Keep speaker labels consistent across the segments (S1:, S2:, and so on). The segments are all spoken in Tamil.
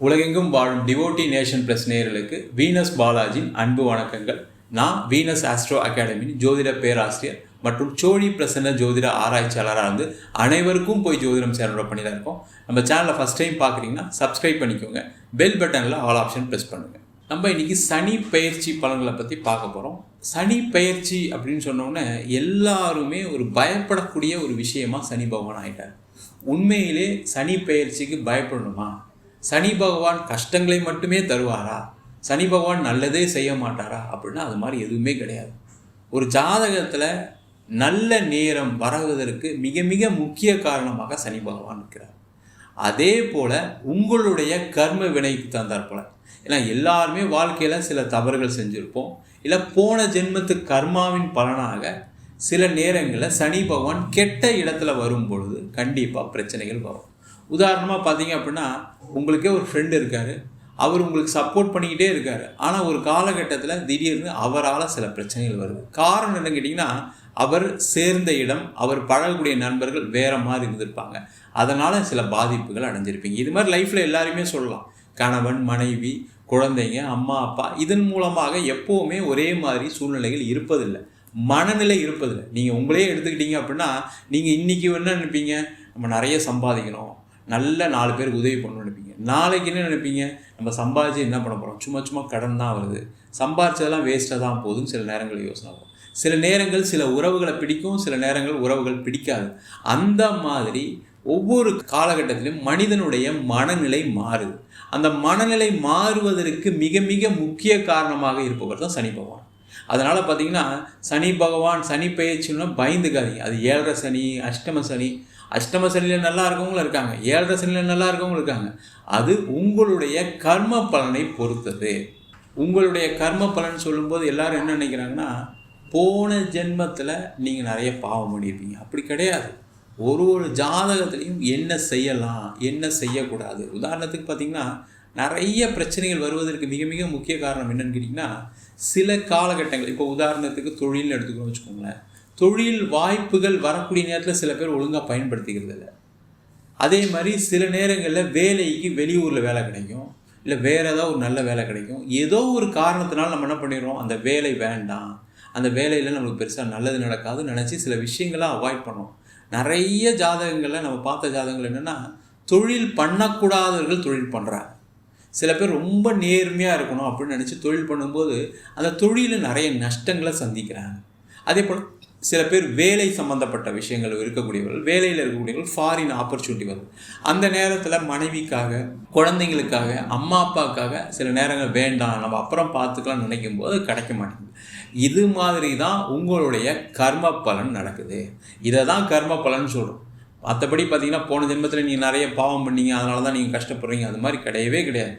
S1: உலகெங்கும் வாழும் டிவோட்டி நேஷன் ப்ளஸ் நேயர்களுக்கு வீனஸ் பாலாஜியின் அன்பு வணக்கங்கள். நான் வீனஸ் ஆஸ்ட்ரோ அகாடமியின் ஜோதிட பேராசிரியர் மற்றும் சோழி பிரசன்ன ஜோதிட ஆராய்ச்சியாளராக இருந்து அனைவருக்கும் போய் ஜோதிடம் சேனலோட பண்ணி தான் இருக்கோம். நம்ம சேனலை ஃபஸ்ட் டைம் பார்க்குறீங்கன்னா சப்ஸ்கிரைப் பண்ணிக்கோங்க. பெல் பட்டனில் ஆல் ஆப்ஷன் ப்ரெஸ் பண்ணுங்கள் நம்ம இன்றைக்கி சனி பயிற்சி பலன்களை பற்றி பார்க்க போகிறோம் சனி பயிற்சி அப்படின்னு சொன்னோன்னே எல்லாருமே ஒரு பயப்படக்கூடிய ஒரு விஷயமா சனி பகவான் ஆகிட்டார் உண்மையிலே சனி பயிற்சிக்கு பயப்படணுமா? சனி பகவான் கஷ்டங்களை மட்டுமே தருவாரா? சனி பகவான் நல்லதே செய்ய மாட்டாரா? அப்படின்னா அது மாதிரி எதுவுமே கிடையாது. ஒரு ஜாதகத்தில் நல்ல நேரம் வரவதற்கு மிக மிக முக்கிய காரணமாக சனி பகவான் இருக்கிறார். அதே போல் உங்களுடைய கர்ம வினைக்கு தந்தார் போல. ஏன்னா எல்லாருமே வாழ்க்கையில் சில தவறுகள் செஞ்சுருப்போம். இல்லை போன ஜென்மத்து கர்மாவின் பலனாக சில நேரங்களில் சனி பகவான் கெட்ட இடத்துல வரும் பொழுது கண்டிப்பாக பிரச்சனைகள் வரும். உதாரணமாக பார்த்தீங்க அப்படின்னா உங்களுக்கே ஒரு ஃப்ரெண்டு இருக்கார். அவர் உங்களுக்கு சப்போர்ட் பண்ணிக்கிட்டே இருக்கார். ஆனால் ஒரு காலகட்டத்தில் திடீர்னு அவரால் சில பிரச்சனைகள் வருது. காரணம் என்னன்னு கேட்டிங்கன்னா அவர் சேர்ந்த இடம் அவர் பழகக்கூடிய நண்பர்கள் வேறு மாதிரி இருந்திருப்பாங்க. அதனால் சில பாதிப்புகள் அடைஞ்சிருப்பீங்க. இது மாதிரி லைஃப்பில் எல்லாருமே சொல்லலாம். கணவன் மனைவி குழந்தைங்க அம்மா அப்பா இதன் மூலமாக எப்போவுமே ஒரே மாதிரி சூழ்நிலைகள் இருப்பதில்லை. மனநிலை இருப்பதில்லை. நீங்கள் உங்களே எடுத்துக்கிட்டீங்க அப்படின்னா நீங்கள் இன்றைக்கி என்ன நினைப்பீங்க? நம்ம நிறைய சம்பாதிக்கணும். நல்ல நாலு பேருக்கு உதவி பண்ணணும் நினைப்பீங்க. நாளைக்கு என்ன நினைப்பீங்க? நம்ம சம்பாதிச்சு என்ன பண்ண போகிறோம் சும்மா சும்மா கடன் தான் வருது. சம்பாதிச்சதெல்லாம் வேஸ்ட்டாக தான் போகுதுன்னு சில நேரங்கள் யோசனை வரும். சில நேரங்கள் சில உறவுகளை பிடிக்கும் சில நேரங்கள் உறவுகள் பிடிக்காது. அந்த மாதிரி ஒவ்வொரு காலகட்டத்திலும் மனிதனுடைய மனநிலை மாறுது. அந்த மனநிலை மாறுவதற்கு மிக மிக முக்கிய காரணமாக இருப்பவர் தான் சனி பகவான். அதனால் பார்த்தீங்கன்னா சனி பகவான் சனி பயிற்சின்னா பயந்துக்காதீங்க. அது ஏழரை சனி அஷ்டம சனி அஷ்டம சனியில் நல்லா இருக்கவங்களும் இருக்காங்க. ஏழரை சனியில் நல்லா இருக்கவங்களும் இருக்காங்க. அது உங்களுடைய கர்ம பலனை பொறுத்தது. உங்களுடைய கர்ம பலன் சொல்லும்போது எல்லாரும் என்ன நினைக்கிறாங்கன்னா போன ஜென்மத்தில் நீங்கள் நிறைய பாவம் பண்ணியிருப்பீங்க அப்படி கிடையாது. ஒரு ஒரு ஜாதகத்துலேயும் என்ன செய்யலாம் என்ன செய்யக்கூடாது. உதாரணத்துக்கு பார்த்தீங்கன்னா நிறைய பிரச்சனைகள் வருவதற்கு மிக மிக முக்கிய காரணம் என்னென்னு கேட்டிங்கன்னா சில காலகட்டங்கள். இப்போ உதாரணத்துக்கு தொழில்னு எடுத்துக்கணும்னு வச்சுக்கோங்களேன். தொழில் வாய்ப்புகள் வரக்கூடிய நேரத்தில் சில பேர் ஒழுங்காக பயன்படுத்திக்கிறது இல்லை. அதே மாதிரி சில நேரங்களில் வேலைக்கு வெளியூரில் வேலை கிடைக்கும். இல்லை வேறு ஏதாவது ஒரு நல்ல வேலை கிடைக்கும். ஏதோ ஒரு காரணத்தினால நம்ம என்ன பண்ணிடுறோம்? அந்த வேலை வேண்டாம். அந்த வேலையில் நம்மளுக்கு பெருசாக நல்லது நடக்காதுன்னு நினச்சி சில விஷயங்களை அவாய்ட் பண்ணோம் நிறைய ஜாதகங்களில் நம்ம பார்த்த ஜாதகங்கள் என்னென்னா தொழில் பண்ணக்கூடாதவர்கள் தொழில் பண்ணுறாங்க சில பேர் ரொம்ப நேர்மையாக இருக்கணும் அப்படின்னு நினச்சி தொழில் பண்ணும்போது அந்த தொழிலில் நிறைய நஷ்டங்களை சந்திக்கிறாங்க. அதே போல் சில பேர் வேலை சம்மந்தப்பட்ட விஷயங்கள் இருக்கக்கூடியவர்கள் வேலையில் இருக்கக்கூடியவர்கள் ஃபாரின் ஆப்பர்ச்சுனிட்டி வரும். அந்த நேரத்தில் மனைவிக்காக குழந்தைங்களுக்காக அம்மா அப்பாவுக்காக சில நேரங்கள் வேண்டாம் நம்ம அப்புறம் பார்த்துக்கலாம்னு நினைக்கும் போது கிடைக்க மாட்டேங்குது. இது மாதிரி தான் உங்களுடைய கர்ம பலன் நடக்குது. இதை தான் கர்ம பலன் சொல்கிறோம் மற்றபடி பார்த்தீங்கன்னா போன ஜென்மத்தில் நீங்கள் நிறைய பாவம் பண்ணீங்க அதனால தான் நீங்கள் கஷ்டப்படுறீங்க அது மாதிரி கிடையவே கிடையாது.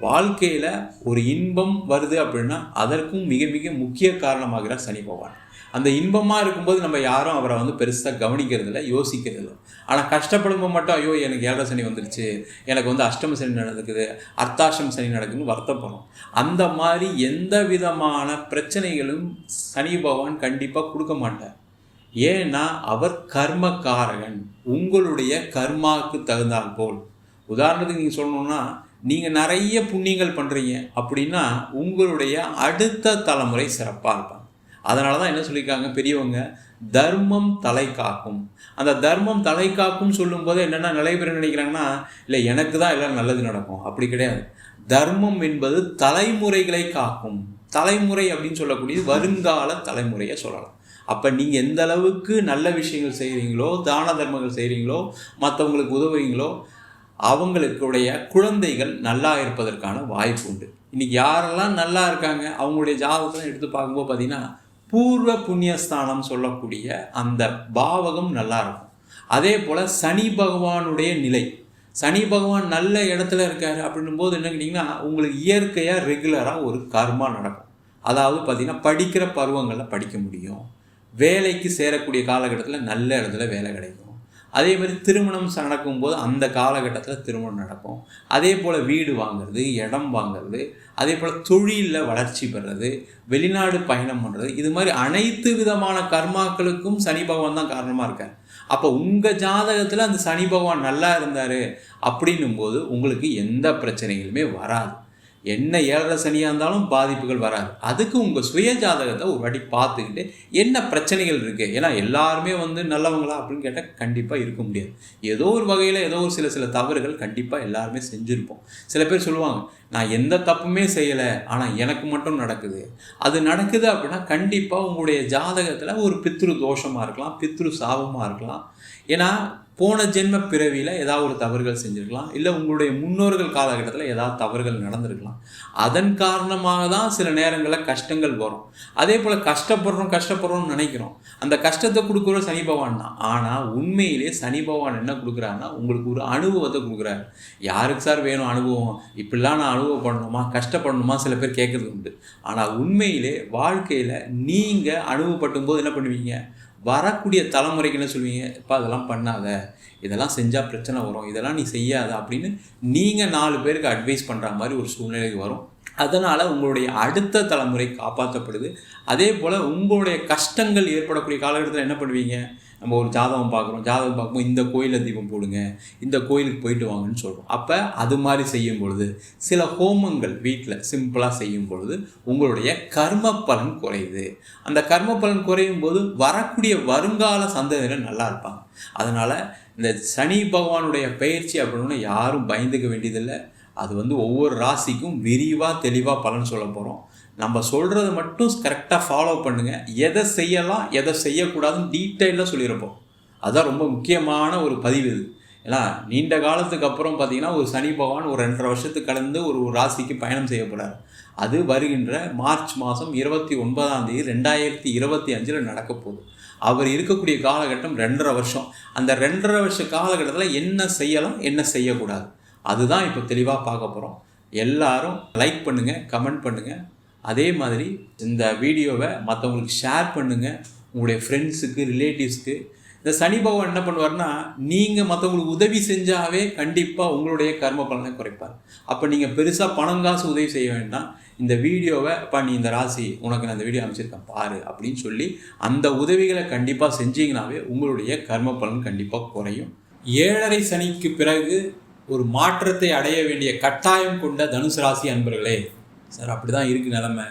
S1: வாழ்க்கையில் ஒரு இன்பம் வருது அப்படின்னா அதற்கும் மிக மிக முக்கிய காரணமாகிறார் சனி பகவான். அந்த இன்பமாக இருக்கும்போது நம்ம யாரும் அவரை வந்து பெருசாக கவனிக்கிறது இல்லை யோசிக்கிறது இல்லை ஆனால் கஷ்டப்படும்போது மட்டும் ஐயோ எனக்கு ஏழரை சனி வந்துருச்சு எனக்கு வந்து அஷ்டம சனி நடக்குது அர்த்தாஷ்டம சனி நடக்குதுன்னு வருத்தப்படும் அந்த மாதிரி எந்த விதமான பிரச்சனைகளும் சனி பகவான் கண்டிப்பாக கொடுக்க மாட்டார். ஏன்னா அவர் கர்மக்காரகன். உங்களுடைய கர்மாவுக்கு தகுந்தால் போல். உதாரணத்துக்கு நீங்கள் சொல்லணுன்னா நீங்கள் நிறைய புண்ணியங்கள் பண்ணுறீங்க அப்படின்னா உங்களுடைய அடுத்த தலைமுறை சிறப்பாக இருப்பாங்க. அதனால தான் என்ன சொல்லியிருக்காங்க பெரியவங்க? தர்மம் தலை காக்கும். அந்த தர்மம் தலை காக்கும் சொல்லும்போது என்னென்னா நிறைய பேர் நினைக்கிறாங்கன்னா இல்லை எனக்கு தான் எல்லாம் நல்லது நடக்கும். அப்படி கிடையாது. தர்மம் என்பது தலைமுறைகளை காக்கும். தலைமுறை அப்படின்னு சொல்லக்கூடியது வருங்கால தலைமுறையை சொல்லலாம். அப்போ நீங்கள் எந்த அளவுக்கு நல்ல விஷயங்கள் செய்கிறீங்களோ தான தர்மங்கள் செய்கிறீங்களோ மற்றவங்களுக்கு உதவுறீங்களோ அவங்களுக்குடைய குழந்தைகள் நல்லா இருப்பதற்கான வாய்ப்பு உண்டு. இன்றைக்கி யாரெல்லாம் நல்லா இருக்காங்க அவங்களுடைய ஜாதகத்தை எடுத்து பார்க்கும்போது பார்த்திங்கன்னா பூர்வ புண்ணியஸ்தானம் சொல்லக்கூடிய அந்த பாவகம் நல்லா இருக்கும் அதே போல் சனி பகவானுடைய நிலை. சனி பகவான் நல்ல இடத்துல இருக்கார் அப்படின்னும் போது என்ன கேட்டிங்கன்னா உங்களுக்கு இயற்கையாக ரெகுலராக ஒரு கர்மா நடக்கும். அதாவது பார்த்திங்கன்னா படிக்கிற பருவங்களில் படிக்க முடியும். வேலைக்கு சேரக்கூடிய காலகட்டத்தில் நல்ல இடத்துல வேலை கிடைக்கும். அதே மாதிரி திருமணம் நடக்கும்போது அந்த காலகட்டத்தில் திருமணம் நடக்கும். அதே போல் வீடு வாங்குறது இடம் வாங்குறது அதே போல் தொழிலில் வளர்ச்சி பெறுறது வெளிநாடு பயணம் பண்ணுறது இது மாதிரி அனைத்து விதமான கர்மாக்களுக்கும் சனி பகவான் தான் காரணமாக இருக்கார். அப்போ உங்கள் ஜாதகத்தில் அந்த சனி பகவான் நல்லா இருந்தார் அப்படின்னும் போது உங்களுக்கு எந்த பிரச்சனைகளுமே வராது. என்ன ஏழரை சனியாக இருந்தாலும் பாதிப்புகள் வராது. அதுக்கு உங்கள் சுய ஜாதகத்தை ஒரு வாட்டி பார்த்துக்கிட்டு என்ன பிரச்சனைகள் இருக்குது ஏன்னா எல்லாருமே வந்து நல்லவங்களா அப்படின்னு கேட்டால் கண்டிப்பாக இருக்க முடியாது. ஏதோ ஒரு வகையில் ஏதோ ஒரு சில சில தவறுகள் கண்டிப்பாக எல்லாருமே செஞ்சுருப்போம். சில பேர் சொல்லுவாங்க நான் எந்த தப்புமே செய்யலை ஆனால் எனக்கு மட்டும் நடக்குது. அது நடக்குது அப்படின்னா கண்டிப்பாக உங்களுடைய ஜாதகத்தில் ஒரு பித்ரு தோஷமாக இருக்கலாம் பித்ரு சாபமாக இருக்கலாம். ஏன்னா போன ஜென்ம பிறவியில் ஏதாவது ஒரு தவறுகள் செஞ்சுருக்கலாம். இல்லை உங்களுடைய முன்னோர்கள் காலகட்டத்தில் ஏதாவது தவறுகள் நடந்திருக்கலாம். அதன் காரணமாக தான் சில நேரங்களில் கஷ்டங்கள் வரும். அதே போல் கஷ்டப்படுறோம் கஷ்டப்படுறோம்னு நினைக்கிறோம். அந்த கஷ்டத்தை கொடுக்குற சனி பகவான் தான். ஆனால் உண்மையிலே சனி பகவான் என்ன கொடுக்குறாருன்னா உங்களுக்கு ஒரு அனுபவத்தை கொடுக்குறாரு. யாருக்கு சார் வேணும் அனுபவம்? இப்படிலாம் நான் அனுபவப்படணுமா கஷ்டப்படணுமா? சில பேர் கேட்குறது உண்டு. ஆனால் உண்மையிலே வாழ்க்கையில் நீங்கள் அனுபவப்பட்டும் போது என்ன பண்ணுவீங்க? வரக்கூடிய தலைமுறைக்கு என்ன சொல்லுவீங்க இப்போ அதெல்லாம் பண்ணாத. இதெல்லாம் செஞ்சால் பிரச்சனை வரும். இதெல்லாம் நீ செய்யாத. அப்படின்னு நீங்கள் நாலு பேருக்கு அட்வைஸ் பண்ணுற மாதிரி ஒரு சூழ்நிலைக்கு வரும். அதனால் உங்களுடைய அடுத்த தலைமுறை காப்பாற்றப்படுது அதே போல் உங்களுடைய கஷ்டங்கள் ஏற்படக்கூடிய காலகட்டத்தில் என்ன பண்ணுவீங்க? நம்ம ஒரு ஜாதகம் பார்க்குறோம். ஜாதகம் பார்க்கும்போது இந்த கோயிலில் தீபம் போடுங்க இந்த கோயிலுக்கு போயிட்டு வாங்கன்னு சொல்கிறோம் அப்போ அது மாதிரி செய்யும் பொழுது சில ஹோமங்கள் வீட்டில் சிம்பிளாக செய்யும் பொழுது உங்களுடைய கர்ம பலன் குறையுது. அந்த கர்ம பலன் குறையும் போது வரக்கூடிய வருங்கால சந்ததியினர் நல்லா இருப்பாங்க. அதனால் இந்த சனி பகவானுடைய பயிற்சி அப்படின்னு யாரும் பயந்துக்க வேண்டியதில்லை. அது வந்து ஒவ்வொரு ராசிக்கும் விரிவாக தெளிவாக பலன் சொல்ல போகிறோம் நம்ம சொல்கிறத மட்டும் கரெக்டாக ஃபாலோ பண்ணுங்கள் எதை செய்யலாம் எதை செய்யக்கூடாதுன்னு டீட்டெயிலாக சொல்லியிருப்போம். அதுதான் ரொம்ப முக்கியமான ஒரு பதிவு இது. ஏன்னா நீண்ட காலத்துக்கு அப்புறம் பார்த்தீங்கன்னா ஒரு சனி பகவான் ஒரு ரெண்டரை வருஷத்துக்கு கலந்து ஒரு ராசிக்கு பயணம் செய்யப்படார் அது வருகின்ற மார்ச் மாதம் இருபத்தி ஒன்பதாம் தேதி ரெண்டாயிரத்தி இருபத்தி அஞ்சில் நடக்க போகுது. அவர் இருக்கக்கூடிய காலகட்டம் ரெண்டரை வருஷம். அந்த ரெண்டரை வருஷ காலகட்டத்தில் என்ன செய்யலாம் என்ன செய்யக்கூடாது? அதுதான் இப்போ தெளிவாக பார்க்க போகிறோம் எல்லாரும் லைக் பண்ணுங்கள் கமெண்ட் பண்ணுங்கள் அதே மாதிரி இந்த வீடியோவை மற்றவங்களுக்கு ஷேர் பண்ணுங்கள் உங்களுடைய ஃப்ரெண்ட்ஸுக்கு ரிலேட்டிவ்ஸ்க்கு இந்த சனி பகவான் என்ன பண்ணுவார்னா நீங்கள் மற்றவங்களுக்கு உதவி செஞ்சாவே கண்டிப்பாக உங்களுடைய கர்ம பலனை குறைப்பார். அப்போ நீங்கள் பெருசாக பணம் காசு உதவி செய்ய வேண்டாம். இந்த வீடியோவை இப்போ நீ இந்த ராசி உனக்கு நான் இந்த வீடியோ அமைச்சிருக்கேன் பாரு அப்படின்னு சொல்லி அந்த உதவிகளை கண்டிப்பாக செஞ்சீங்கனாவே உங்களுடைய கர்ம பலன் கண்டிப்பாக குறையும். ஏழரை சனிக்கு பிறகு ஒரு மாற்றத்தை அடைய வேண்டிய கட்டாயம் கொண்ட தனுசு ராசி அன்பர்களே சார் அப்படி தான் இருக்குது நிலமை.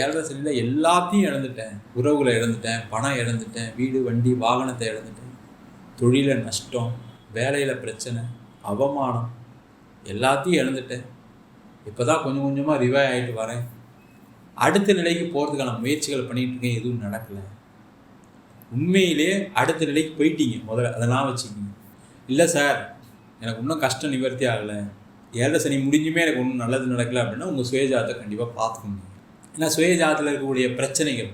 S1: ஏழரை சனியில் எல்லாத்தையும் இழந்துட்டேன். உறவுகளை இழந்துட்டேன் பணம் இழந்துட்டேன் வீடு வண்டி வாகனத்தை இழந்துட்டேன். தொழிலில் நஷ்டம் வேலையில் பிரச்சனை அவமானம் எல்லாத்தையும் இழந்துட்டேன். இப்போ தான் கொஞ்சம் கொஞ்சமாக ரிவை ஆகிட்டு வரேன். அடுத்த நிலைக்கு போகிறதுக்கான முயற்சிகள் பண்ணிகிட்டு இருக்கேன் எதுவும் நடக்கலை. உண்மையிலே அடுத்த நிலைக்கு போயிட்டீங்க முதல்ல அதெல்லாம் வச்சுக்கிங்க. இல்லை சார் எனக்கு இன்னும் கஷ்டம் நிவர்த்தி ஆகலை. ஏழரை சனி முடிஞ்சுமே எனக்கு ஒன்றும் நல்லது நடக்கலை அப்படின்னா உங்கள் சுயஜாதத்தை கண்டிப்பாக பார்த்துக்கணும் ஏன்னா சுயஜாதத்தில் இருக்கக்கூடிய பிரச்சனைகள்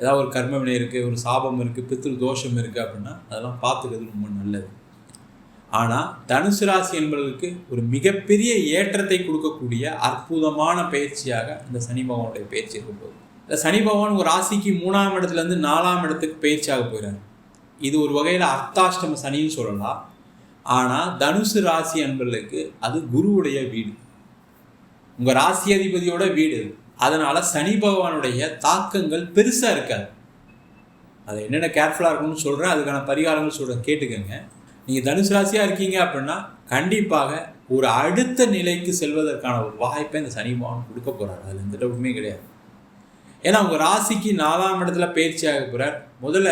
S1: ஏதாவது ஒரு கர்ம வினை இருக்குது ஒரு சாபம் இருக்குது பித்ரு தோஷம் இருக்குது அப்படின்னா அதெல்லாம் பார்த்துக்கிறது ரொம்ப நல்லது. ஆனால் தனுசு ராசி என்பதற்கு ஒரு மிகப்பெரிய ஏற்றத்தை கொடுக்கக்கூடிய அற்புதமான பயிற்சியாக இந்த சனி பகவானுடைய பயிற்சி இருக்கும்போது இந்த சனி பகவான் ஒரு ராசிக்கு மூணாம் இடத்துலேருந்து நாலாம் இடத்துக்கு பயிற்சியாக போயிறாரு. இது ஒரு வகையில் அர்த்தாஷ்டம சனின்னு சொல்லலாம். ஆனால் தனுசு ராசி அன்பர்களுக்கு அது குருவுடைய வீடு. உங்கள் ராசி அதிபதியோட வீடு. அதனால் சனி பகவானுடைய தாக்கங்கள் பெருசாக இருக்காது. அதை என்னென்ன கேர்ஃபுல்லாக இருக்கணும்னு சொல்கிறேன் அதுக்கான பரிகாரங்கள் சொல்கிறேன் கேட்டுக்கோங்க. நீங்கள் தனுசு ராசியாக இருக்கீங்க அப்படின்னா கண்டிப்பாக ஒரு அடுத்த நிலைக்கு செல்வதற்கான ஒரு வாய்ப்பை இந்த சனி பகவான் கொடுக்க போகிறார் அதில் எந்த டவுட்டுமே கிடையாது. ஏன்னா உங்கள் ராசிக்கு நாலாம் இடத்துல பயிற்சியாக போகிறார் முதல்ல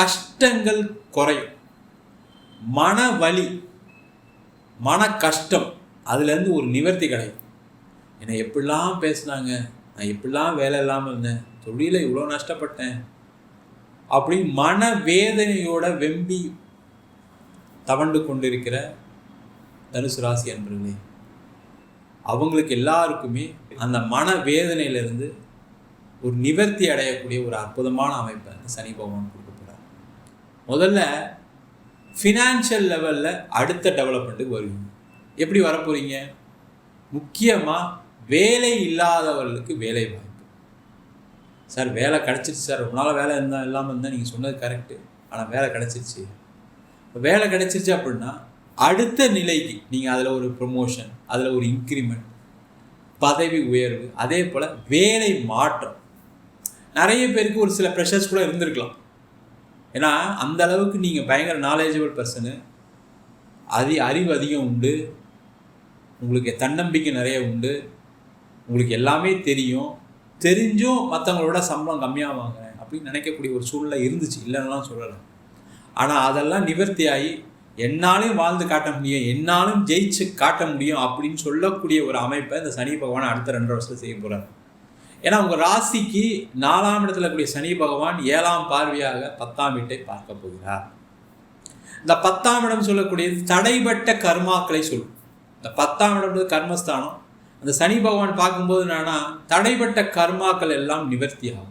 S1: கஷ்டங்கள் குறையும். மன வலி மன கஷ்டம் அதுலேருந்து ஒரு நிவர்த்தி கிடைக்கும். என்னை எப்படிலாம் பேசுனாங்க? நான் எப்படிலாம் வேலை இல்லாமல் இருந்தேன்? தொழிலில் இவ்வளோ நஷ்டப்பட்டேன். அப்படி மன வேதனையோட வெம்பி தவண்டு கொண்டிருக்கிற தனுசு ராசி அன்பர்களே அவங்களுக்கு எல்லாருக்குமே அந்த மன வேதனையிலிருந்து ஒரு நிவர்த்தி அடையக்கூடிய ஒரு அற்புதமான அமைப்பை சனி பகவான் கொடுக்க போகிறார் முதல்ல ஃபினான்ஷியல் லெவலில் அடுத்த டெவலப்மெண்ட்டுக்கு வருவீங்க. எப்படி வரப்போகிறீங்க முக்கியமாக வேலை இல்லாதவர்களுக்கு வேலை வாய்ப்பு. சார் வேலை கிடச்சிருச்சு சார். ரொம்ப நாள் வேலை இருந்தால் இல்லாமல் இருந்தால் நீங்கள் சொன்னது கரெக்டு ஆனால் வேலை கிடச்சிருச்சு. வேலை கிடச்சிருச்சு அப்படின்னா அடுத்த நிலைக்கு நீங்கள் அதில் ஒரு ப்ரொமோஷன் அதில் ஒரு இன்க்ரிமெண்ட் பதவி உயர்வு அதே போல் வேலை மாற்றம். நிறைய பேருக்கு ஒரு சில ப்ரெஷர்ஸ் கூட இருந்திருக்கலாம். ஏன்னா அந்த அளவுக்கு நீங்கள் பயங்கர நாலேஜபிள் பர்சனு அதி அறிவு அதிகம் உண்டு. உங்களுக்கு தன்னம்பிக்கை நிறைய உண்டு. உங்களுக்கு எல்லாமே தெரியும். தெரிஞ்சும் மற்றவங்களோட சம்பளம் கம்மியாக வாங்குறேன் அப்படின்னு நினைக்கக்கூடிய ஒரு சூழ்நிலை இருந்துச்சு. இல்லைன்னுலாம் சொல்லலாம் ஆனால் அதெல்லாம் நிவர்த்தி ஆகி என்னாலும் வாழ்ந்து காட்ட முடியும் என்னாலும் ஜெயிச்சு காட்ட முடியும் அப்படின்னு சொல்லக்கூடிய ஒரு அமைப்பை இந்த சனி பகவான் அடுத்த ரெண்டு வருஷத்தில் செய்ய போகிறார் ஏன்னா உங்கள் ராசிக்கு நாலாம் இடத்துல கூடிய சனி பகவான் ஏழாம் பார்வையாக பத்தாம் வீட்டை பார்க்க போகிறார். இந்த பத்தாம் இடம் சொல்லக்கூடியது தடைபட்ட கர்மாக்களை சொல்லும். இந்த பத்தாம் இடம் கர்மஸ்தானம். அந்த சனி பகவான் பார்க்கும்போது என்னன்னா தடைப்பட்ட கர்மாக்கள் எல்லாம் நிவர்த்தி ஆகும்.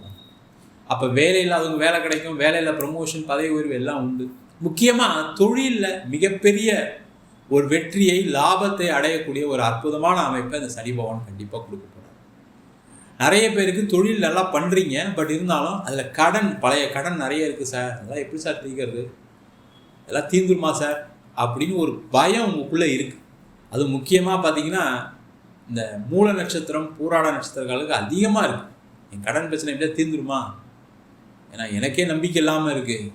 S1: அப்போ வேலை இல்லாதவங்க வேலை கிடைக்கும் வேலையில் ப்ரமோஷன் பதவி உயர்வு எல்லாம் உண்டு. முக்கியமாக தொழிலில் மிகப்பெரிய ஒரு வெற்றியை லாபத்தை அடையக்கூடிய ஒரு அற்புதமான அமைப்பை அந்த சனி பகவான் கண்டிப்பாக கொடுக்கப்படும் நிறைய பேருக்கு தொழில் நல்லா பண்ணுறீங்க பட் இருந்தாலும் அதில் கடன் பழைய கடன் நிறைய இருக்குது சார் அதெல்லாம் எப்படி சார் தீர்க்கிறது? எல்லாம் தீர்ந்துருமா சார் அப்படின்னு ஒரு பயம் உங்களுக்குள்ளே இருக்குது அது முக்கியமாக பார்த்தீங்கன்னா இந்த மூல நட்சத்திரம் பூராட நட்சத்திரங்களுக்கு அதிகமாக இருக்குது என் கடன் பிரச்சனை எப்படியா தீர்ந்துருமா? ஏன்னா எனக்கே நம்பிக்கை இல்லாமல் இருக்குது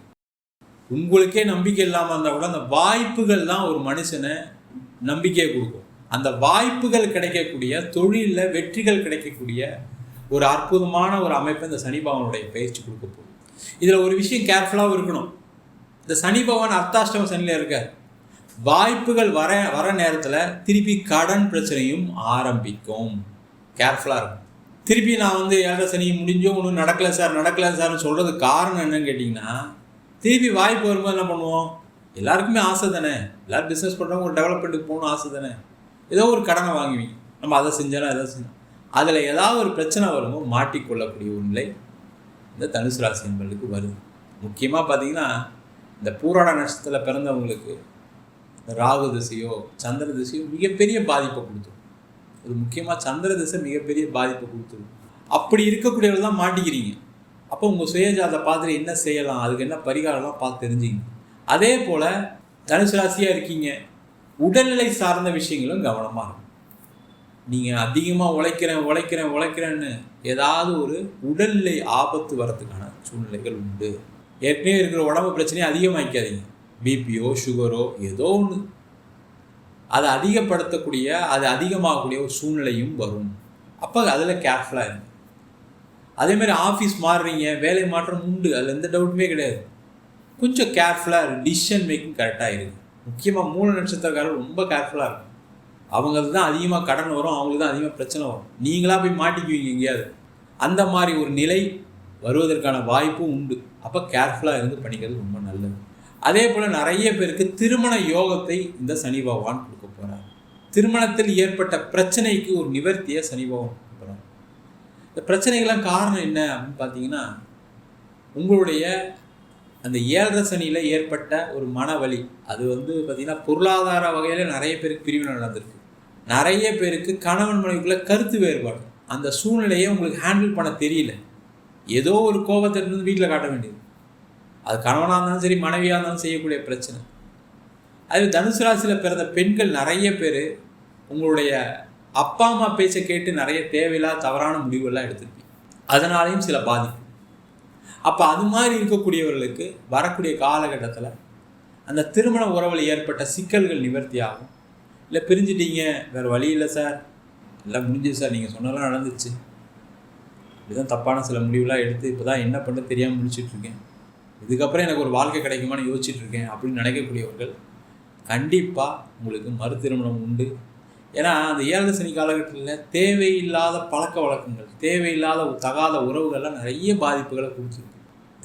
S1: உங்களுக்கே நம்பிக்கை இல்லாமல் இருந்தால் கூட அந்த வாய்ப்புகள் தான் ஒரு மனுஷனை நம்பிக்கையை கொடுக்கும். அந்த வாய்ப்புகள் கிடைக்கக்கூடிய தொழிலில் வெற்றிகள் கிடைக்கக்கூடிய ஒரு அற்புதமான ஒரு அமைப்பை இந்த சனி பகவானுடைய பயிற்சி கொடுக்க போகும் இதில் ஒரு விஷயம் கேர்ஃபுல்லாகவும் இருக்கணும். இந்த சனி பகவான் அர்த்தாஷ்டம சனியில் இருக்கார். வாய்ப்புகள் வர வர நேரத்தில் திருப்பி கடன் பிரச்சனையும் ஆரம்பிக்கும். கேர்ஃபுல்லாக இருக்கும் திருப்பி நான் வந்து ஏழரை சனி முடிஞ்சோ ஒன்றும் நடக்கலை சார் நடக்கலை சார்னு சொல்கிறதுக்கு காரணம் என்னன்னு கேட்டிங்கன்னா திருப்பி வாய்ப்பு வரும்போது என்ன பண்ணுவோம்? எல்லாருக்குமே ஆசை தானே. எல்லோரும் பிஸ்னஸ் பண்ணுறவங்க ஒரு டெவலப்மெண்ட்டுக்கு போகணும் ஆசை தானே. ஏதோ ஒரு கடனை வாங்குவீங்க. நம்ம அதை செஞ்சாலும் அதை செஞ்சோம். அதில் ஏதாவது ஒரு பிரச்சனை வரும்போது மாட்டிக்கொள்ளக்கூடிய ஒரு நிலை இந்த தனுசு ராசி என்பதுக்கு வருது முக்கியமாக பார்த்தீங்கன்னா இந்த பூராட நட்சத்திரத்தில் பிறந்தவங்களுக்கு ராகு திசையோ சந்திர திசையோ மிகப்பெரிய பாதிப்பை கொடுத்துரும். அது முக்கியமாக சந்திர திசை மிகப்பெரிய பாதிப்பை கொடுத்துரும். அப்படி இருக்கக்கூடியவர்கள் தான் மாட்டிக்கிறீங்க. அப்போ உங்கள் சுயஜாதை பார்த்துட்டு என்ன செய்யலாம் அதுக்கு என்ன பரிகாரம்லாம் பார்த்து தெரிஞ்சுங்க. அதே போல் தனுசு ராசியாக இருக்கீங்க. உடல்நிலை சார்ந்த விஷயங்களும் கவனமாக இருக்கும். நீங்கள் அதிகமாக உழைக்கிறேன் உழைக்கிறேன் உழைக்கிறேன்னு ஏதாவது ஒரு உடல்நிலை ஆபத்து வரதுக்கான சூழ்நிலைகள் உண்டு. ஏற்கனவே இருக்கிற உடம்பு பிரச்சனையை அதிகமாக்காதீங்க பிபியோ சுகரோ ஏதோ ஒன்று அதை அதிகப்படுத்தக்கூடிய அது அதிகமாகக்கூடிய ஒரு சூழ்நிலையும் வரும். அப்போ அதில் கேர்ஃபுல்லாக இருங்க. அதேமாதிரி ஆஃபீஸ் மாறுறீங்க வேலை மாற்றம் உண்டு. அதில் எந்த டவுட்டுமே கிடையாது. கொஞ்சம் கேர்ஃபுல்லாக இருக்கும் டிசிஷன் மேக்கிங் கரெக்டாக இருக்குது முக்கியமாக மூணு நட்சத்திரக்காரர் ரொம்ப கேர்ஃபுல்லாக இருக்கும் அவங்களுக்கு தான் அதிகமாக கடன் வரும் அவங்களுக்கு தான் அதிகமாக பிரச்சனை வரும். நீங்களாக போய் மாட்டிக்குவீங்க எங்கேயாவது. அந்த மாதிரி ஒரு நிலை வருவதற்கான வாய்ப்பும் உண்டு. அப்போ கேர்ஃபுல்லாக இருந்து பண்ணிக்கிறது ரொம்ப நல்லது. அதே போல் நிறைய பேருக்கு திருமண யோகத்தை இந்த சனி பகவான் கொடுக்க போகிறார் திருமணத்தில் ஏற்பட்ட பிரச்சனைக்கு ஒரு நிவர்த்தியை சனி பகவான் கொடுக்க போகிறார் இந்த பிரச்சனைகள்லாம் காரணம் என்ன அப்படின்னு பார்த்தீங்கன்னா உங்களுடைய அந்த ஏழரை சனியில் ஏற்பட்ட ஒரு மனவலி அது வந்து பார்த்திங்கன்னா பொருளாதார வகையில் நிறைய பேருக்கு பிரிவினை நடந்திருக்கு. நிறைய பேருக்கு கணவன் மனைவிக்குள்ள கருத்து வேறுபாடு. அந்த சூழ்நிலையை உங்களுக்கு ஹேண்டில் பண்ண தெரியல. ஏதோ ஒரு கோபத்தை இருந்து வீட்டில் காட்ட வேண்டியது. அது கணவனாக இருந்தாலும் சரி மனைவியாக இருந்தாலும் செய்யக்கூடிய பிரச்சனை. அது தனுசு ராசியில் பிறந்த பெண்கள் நிறைய பேர் உங்களுடைய அப்பா அம்மா பேச்சை கேட்டு நிறைய தேவையில்லாத தவறான முடிவுகள்லாம் எடுத்துருப்பீங்க. அதனாலையும் சில பாதிப்பு. அப்போ அது மாதிரி இருக்கக்கூடியவர்களுக்கு வரக்கூடிய காலகட்டத்தில் அந்த திருமண உறவில் ஏற்பட்ட சிக்கல்கள் நிவர்த்தி ஆகும். இல்லை பிரிஞ்சிட்டீங்க. வேறு வழி இல்லை சார் எல்லாம் முடிஞ்சுது சார் நீங்கள் சொன்னதெல்லாம் நடந்துச்சு. இப்படிதான் தப்பான சில முடிவுலாம் எடுத்து இப்போ தான் என்ன பண்ண தெரியாமல் முடிச்சிட்ருக்கேன் இதுக்கப்புறம் எனக்கு ஒரு வாழ்க்கை கிடைக்குமான்னு யோசிச்சுட்ருக்கேன் அப்படின்னு நினைக்கக்கூடியவர்கள் கண்டிப்பாக உங்களுக்கு மறு திருமணம் உண்டு. ஏன்னா அந்த ஏழு சனி காலகட்டத்தில் தேவையில்லாத பழக்க வழக்கங்கள் தேவையில்லாத தகாத உறவுகள்லாம் நிறைய பாதிப்புகளை கொடுத்துருக்கு.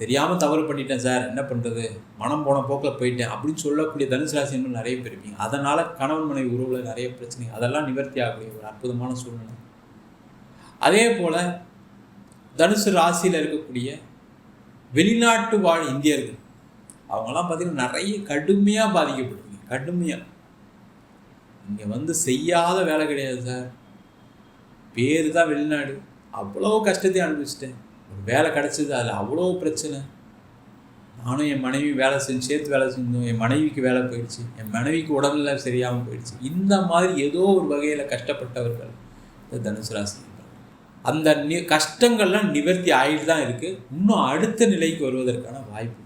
S1: தெரியாமல் தவறு பண்ணிட்டேன் சார். என்ன பண்ணுறது மனம் போன போக்கில் போயிட்டேன். அப்படின்னு சொல்லக்கூடிய தனுசு ராசிகள் நிறைய பேர் இருப்பீங்க. அதனால் கணவன் மனைவி உறவுல நிறைய பிரச்சனை. அதெல்லாம் நிவர்த்தி ஆகக்கூடிய ஒரு அற்புதமான சூழ்நிலை. அதே போல் தனுசு ராசியில் இருக்கக்கூடிய வெளிநாட்டு வாழ் இந்தியர்கள் அவங்கெல்லாம் பார்த்திங்கன்னா நிறைய கடுமையாக பாதிக்கப்படுவீங்க. கடுமையாக இங்கே வந்து செய்யாத வேலை கிடையாது சார். பேர் தான் வெளிநாடு. அவ்வளோ கஷ்டத்தையும் அனுபவிச்சிட்டேன். வேலை கிடச்சிது அதில் அவ்வளோ பிரச்சனை. நானும் என் மனைவி வேலை செஞ்சு சேர்த்து வேலை செஞ்சோம். என் மனைவிக்கு வேலை போயிடுச்சு. என் மனைவிக்கு உடம்புல சரியாகவும் போயிடுச்சு. இந்த மாதிரி ஏதோ ஒரு வகையில் கஷ்டப்பட்டவர்கள் இந்த தனுசு ராசி அந்த நி கஷ்டங்கள்லாம் நிவர்த்தி ஆகிட்டு தான் இருக்குது இன்னும் அடுத்த நிலைக்கு வருவதற்கான வாய்ப்பு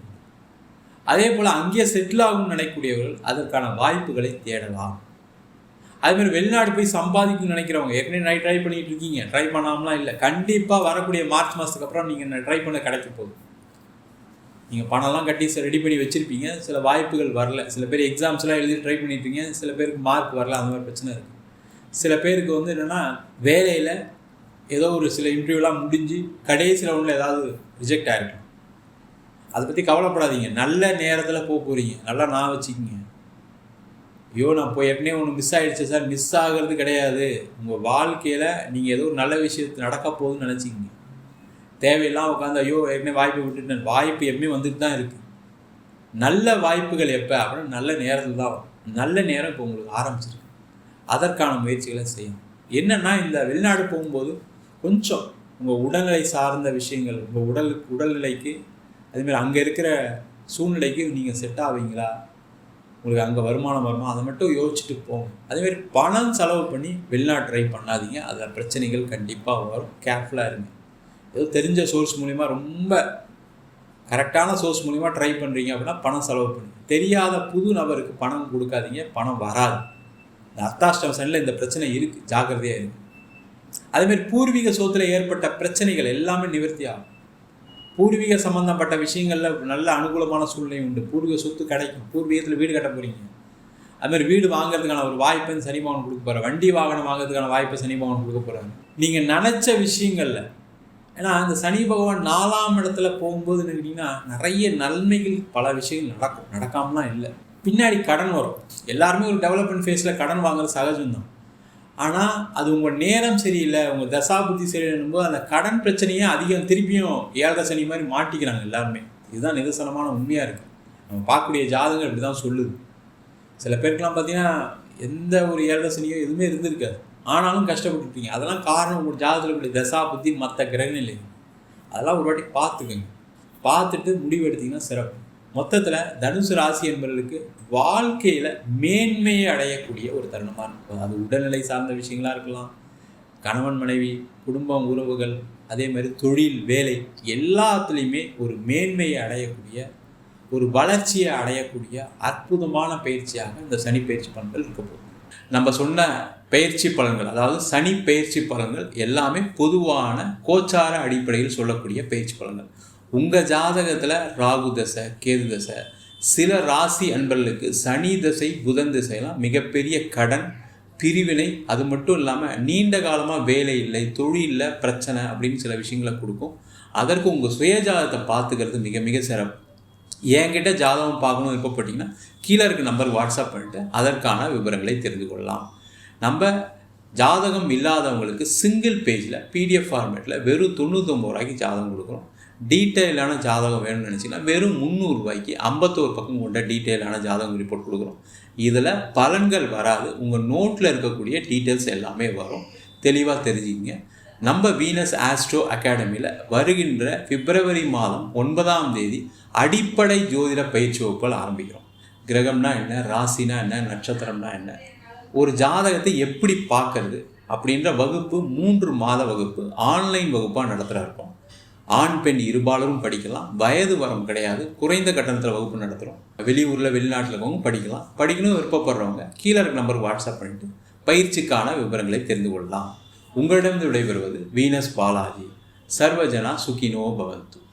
S1: அதே போல் அங்கேயே செட்டில் ஆகும்னு நினைக்கக்கூடியவர்கள் அதற்கான வாய்ப்புகளை தேடலாம். அதுமாதிரி வெளிநாடு போய் சம்பாதிக்கணும்னு நினைக்கிறவங்க ஏற்கனவே ட்ரை ட்ரை பண்ணிட்டு இருக்கீங்க. ட்ரை பண்ணாமலாம் இல்லை. கண்டிப்பாக வரக்கூடிய மார்ச் மாதத்துக்கு அப்புறம் நீங்கள் ட்ரை பண்ண கிடைக்க போகுது நீங்கள் பணம்லாம் கட்டி ரெடி பண்ணி வச்சுருப்பீங்க. சில வாய்ப்புகள் வரல. சில பேர் எக்ஸாம்ஸ்லாம் எழுதி ட்ரை பண்ணியிருப்பீங்க சில பேருக்கு மார்க் வரல. அந்த மாதிரி பிரச்சனை இருக்குது சில பேருக்கு வந்து என்னென்னா வேலையில் ஏதோ ஒரு சில இன்டர்வியூலாம் முடிஞ்சு கடைசியில் ரவுண்டில் ஏதாவது ரிஜெக்ட் ஆகிருக்கும் அதை பற்றி கவலைப்படாதீங்க. நல்ல நேரத்தில் போக போகிறீங்க நல்லா நான் வச்சுக்கிங்க. ஐயோ நான் போய் ஏற்கனவே ஒன்று மிஸ் ஆகிடுச்சு சார். மிஸ் ஆகிறது கிடையாது. உங்கள் வாழ்க்கையில் நீங்கள் ஏதோ ஒரு நல்ல விஷயத்து நடக்க போகுதுன்னு நினச்சிக்கிங்க. தேவையெல்லாம் உட்காந்து ஐயோ ஏற்கனவே வாய்ப்பு விட்டுட்டேன். வாய்ப்பு எப்பவுமே வந்துட்டு தான் இருக்குது நல்ல வாய்ப்புகள் எப்போ? அப்படின்னா நல்ல நேரத்தில் தான் வரும். நல்ல நேரம் இப்போ உங்களுக்கு ஆரம்பிச்சிருக்கு. அதற்கான முயற்சிகளை செய்யணும். என்னென்னா இந்த வெளிநாடு போகும்போது கொஞ்சம் உங்கள் உடல்நிலை சார்ந்த விஷயங்கள் உங்கள் உடல் உடல்நிலைக்கு அதுமாரி அங்கே இருக்கிற சூழ்நிலைக்கு நீங்கள் செட் ஆவீங்களா? உங்களுக்கு அங்கே வருமானம் வருமா அதை மட்டும் யோசிச்சுட்டு போங்க. அதேமாதிரி பணம் செலவு பண்ணி வெளிநாட்டு ட்ரை பண்ணாதீங்க. அதில் பிரச்சனைகள் கண்டிப்பாக வரும். கேர்ஃபுல்லாக இருங்க. ஏதோ தெரிஞ்ச சோர்ஸ் மூலிமா ரொம்ப கரெக்டான சோர்ஸ் மூலிமா ட்ரை பண்ணுறீங்க அப்படின்னா பணம் செலவு பண்ணுங்க. தெரியாத புது நபருக்கு பணம் கொடுக்காதீங்க. பணம் வராது. இந்த அர்த்தாஷ்டம சனில் இந்த பிரச்சனை இருக்குது ஜாக்கிரதையாக இருக்குது அதேமாதிரி பூர்வீக சோத்தில் ஏற்பட்ட பிரச்சனைகள் எல்லாமே நிவர்த்தி ஆகும். பூர்வீக சம்மந்தப்பட்ட விஷயங்களில் நல்ல அனுகூலமான சூழ்நிலை உண்டு. பூர்வீக சொத்து கிடைக்கும். பூர்வீகத்தில் வீடு கட்ட போகிறீங்க அதுமாதிரி வீடு வாங்குறதுக்கான ஒரு வாய்ப்பை சனிபவன் கொடுக்க போகிறார் வண்டி வாகனம் வாங்குறதுக்கான வாய்ப்பை சனிபவன் கொடுக்க போகிறாங்க நீங்கள் நினச்ச விஷயங்களில் ஏன்னா அந்த சனி பகவான் நாலாம் இடத்துல போகும்போது கேட்டிங்கன்னா நிறைய நன்மைகள் பல விஷயங்கள் நடக்கும். நடக்காமலாம் இல்லை. பின்னாடி கடன் வரும். எல்லாருமே ஒரு டெவலப்மெண்ட் ஃபேஸில் கடன் வாங்குறது சகஜம்தான். ஆனால் அது உங்கள் நேரம் சரியில்லை உங்கள் தசா புத்தி சரியில்லைன்னும் போது அந்த கடன் பிரச்சனையே அதிகம் திருப்பியும் ஏழரை சனி மாதிரி மாட்டிக்கிறாங்க எல்லாருமே. இதுதான் நிதர்சனமான உண்மையாக இருக்குது நம்ம பார்க்கக்கூடிய ஜாதகம் இப்படி தான் சொல்லுது. சில பேருக்கெலாம் பார்த்தீங்கன்னா எந்த ஒரு ஏழரை சனியோ எதுவுமே இருந்திருக்காது. ஆனாலும் கஷ்டப்பட்டுருப்பீங்க. அதெல்லாம் காரணம் உங்கள் ஜாதகத்தில் இப்படி தசா புத்தி மற்ற கிரகநிலை அதெல்லாம் ஒரு வாட்டி பார்த்துக்கோங்க. பார்த்துட்டு முடிவு எடுத்திங்கன்னா சிறப்பு. மொத்தத்தில் தனுசு ராசி என்பவர்களுக்கு வாழ்க்கையில் மேன்மையை அடையக்கூடிய ஒரு தருணமாக இருக்கும். அது உடல்நிலை சார்ந்த விஷயங்களாக இருக்கலாம். கணவன் மனைவி குடும்பம் உறவுகள் அதே மாதிரி தொழில் வேலை எல்லாத்துலேயுமே ஒரு மேன்மையை அடையக்கூடிய ஒரு வளர்ச்சியை அடையக்கூடிய அற்புதமான பயிற்சியாக இந்த சனி பயிற்சி பலன்கள் இருக்க போகுது. நம்ம சொன்ன பயிற்சி பலன்கள் அதாவது சனி பயிற்சி பலன்கள் எல்லாமே பொதுவான கோச்சார அடிப்படையில் சொல்லக்கூடிய பயிற்சி பலன்கள். உங்கள் ஜாதகத்தில் ராகு தசை கேது தசை சில ராசி அன்பர்களுக்கு சனி தசை புதன் தசைலாம் மிகப்பெரிய கடன் பிரிவினை. அது மட்டும் இல்லாமல் நீண்ட காலமாக வேலை இல்லை தொழிலில் பிரச்சனை அப்படின்னு சில விஷயங்களை கொடுக்கும். அதற்கு உங்கள் சுயஜாதகத்தை பார்த்துக்கிறது மிக மிக சிறப்பு. என்கிட்ட ஜாதகம் பார்க்கணும் விருப்பப்பட்டீங்கன்னா கீழே இருக்க நம்பர் வாட்ஸ்அப் பண்ணிட்டு அதற்கான விவரங்களை தெரிந்து கொள்ளலாம். நம்ம ஜாதகம் இல்லாதவங்களுக்கு சிங்கிள் பேஜில் பிடிஎஃப் ஃபார்மேட்டில் வெறும் தொண்ணூத்தொம்பது ரூபாய்க்கு ஜாதகம் கொடுக்குறோம். டீட்டெயிலான ஜாதகம் வேணும்னு நினச்சிங்கன்னா வெறும் முந்நூறுரூவாய்க்கு ஐம்பத்தோரு பக்கம் கொண்ட டீட்டெயிலான ஜாதகம் ரிப்போர்ட் கொடுக்குறோம். இதில் பலன்கள் வராது. உங்கள் நோட்டில் இருக்கக்கூடிய டீட்டெயில்ஸ் எல்லாமே வரும். தெளிவாக தெரிஞ்சுக்கிங்க. நம்ம வீனஸ் ஆஸ்ட்ரோ அகாடமியில் வருகின்ற பிப்ரவரி மாதம் ஒன்பதாம் தேதி அடிப்படை ஜோதிட பயிற்சி வகுப்புகள் ஆரம்பிக்கிறோம். கிரகம்னா என்ன? ராசினா என்ன? நட்சத்திரம்னா என்ன? ஒரு ஜாதகத்தை எப்படி பார்க்கறது? அப்படின்ற வகுப்பு மூன்று மாத வகுப்பு. ஆன்லைன் வகுப்பாக நடத்துகிற இருக்கோம். ஆண் பெண் இருபாலரும் படிக்கலாம். வயது வரம் கிடையாது. குறைந்த கட்டணத்தில் வகுப்பு நடத்துகிறோம் வெளியூரில் வெளிநாட்டில் இருக்கவங்க படிக்கலாம். படிக்கணும்னு விருப்பப்படுறவங்க. கீழே இருக்க நம்பருக்கு வாட்ஸ்அப் பண்ணிட்டு பயிற்சிக்கான விவரங்களை தெரிந்து கொள்ளலாம். உங்களிடம் விடைபெறுவது வீனஸ் பாலாஜி. சர்வஜனா சுகினோ பவந்து.